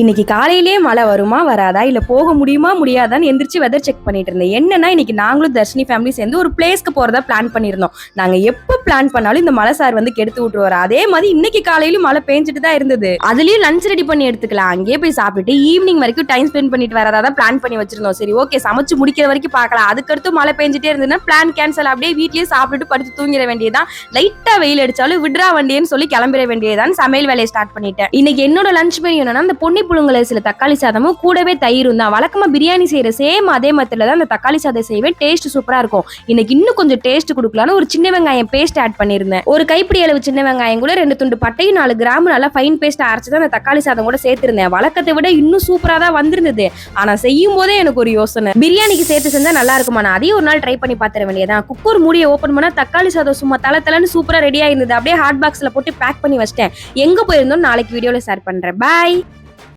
இன்னைக்கு காலையிலேயே மழை வருமா வராதா இல்ல போக முடியுமா முடியாதான்னு எந்திரிச்சு வெதர் செக் பண்ணிட்டு இருந்தேன். என்னன்னா இன்னைக்கு நாங்களும் தர்ஷினி ஃபேமிலி சேர்ந்து ஒரு பிளேஸ்க்கு போறதா பிளான் பண்ணியிருந்தோம். நாங்க எப்போ பிளான் பண்ணாலும் இந்த மழை சார் வந்து கெடுத்து விட்டுருவாரு. அதே மாதிரி இன்னைக்கு காலையிலும் மழை பெஞ்சிட்டு தான் இருந்தது. அதுலயும் லஞ்ச் ரெடி பண்ணி எடுத்துக்கலாம். அங்கேயே போய் சாப்பிட்டு ஈவினிங் வரைக்கும் டைம் ஸ்பெண்ட் பண்ணிட்டு வரதா தான் பிளான் பண்ணி வச்சிருந்தோம். சரி ஓகே சமைச்சு முடிக்கிற வரைக்கும் பார்க்கலாம். அதுக்கடுத்து மழை பெஞ்சிட்டே இருந்ததுன்னா பிளான் கேன்சல் அப்படியே வீட்லயே சாப்பிட்டுட்டு படுத்து தூங்கிட வேண்டியதான் லைட்டா வெயில் அடிச்சாலும் விட்ரா வண்டியன்னு சொல்லி கிளம்பிட வேண்டியதான் சமையல் வேலையை ஸ்டார்ட் பண்ணிட்டேன். இன்னைக்கு என்னோட லஞ்ச் மெனு என்னன்னா அந்த பொண்ணு புழுங்கல சில தக்காளி சாதமும் கூடவே தயிரும் தான். வழக்கமாக பிரியாணி செய்கிற சேம் அதே மெத்தட்ல தான் அந்த தக்காளி சாதம் செய்வேன். டேஸ்ட் சூப்பராக இருக்கும். இன்னைக்கு இன்னும் கொஞ்சம் டேஸ்ட் கொடுக்கலான்னு ஒரு சின்ன வெங்காயம் பேஸ்ட் ஆட் பண்ணியிருந்தேன். ஒரு கைப்பிடி அளவு சின்ன வெங்காயம் கூட ரெண்டு துண்டு பட்டையும் நாலு கிராம் நல்லா ஃபைன் பேஸ்ட் அரைச்சி தான் அந்த தக்காளி சாதம் கூட சேர்த்திருந்தேன். வழக்கத்தை விட இன்னும் சூப்பராக தான் வந்திருந்தது. ஆனால் செய்யும் போதே எனக்கு ஒரு யோசனை. பிரியாணிக்கு சேர்த்து செஞ்சால் நல்லா இருக்குமா? நான் அதையும் ஒரு நாள் ட்ரை பண்ணி பார்த்துற வேண்டியதான் குக்கர் மூடியை ஓப்பன் பண்ணால் தக்காளி சாதம் சும்மா தலை தலைன்னு சூப்பராக ரெடியாக இருந்தது அப்படியே ஹாட் பாக்ஸில் போட்டு பேக் பண்ணி வச்சிட்டேன். எங்கே போயிருந்தோம் நாளைக்கு வீடியோவில் ஷேர் பண்ணுறேன் பாய்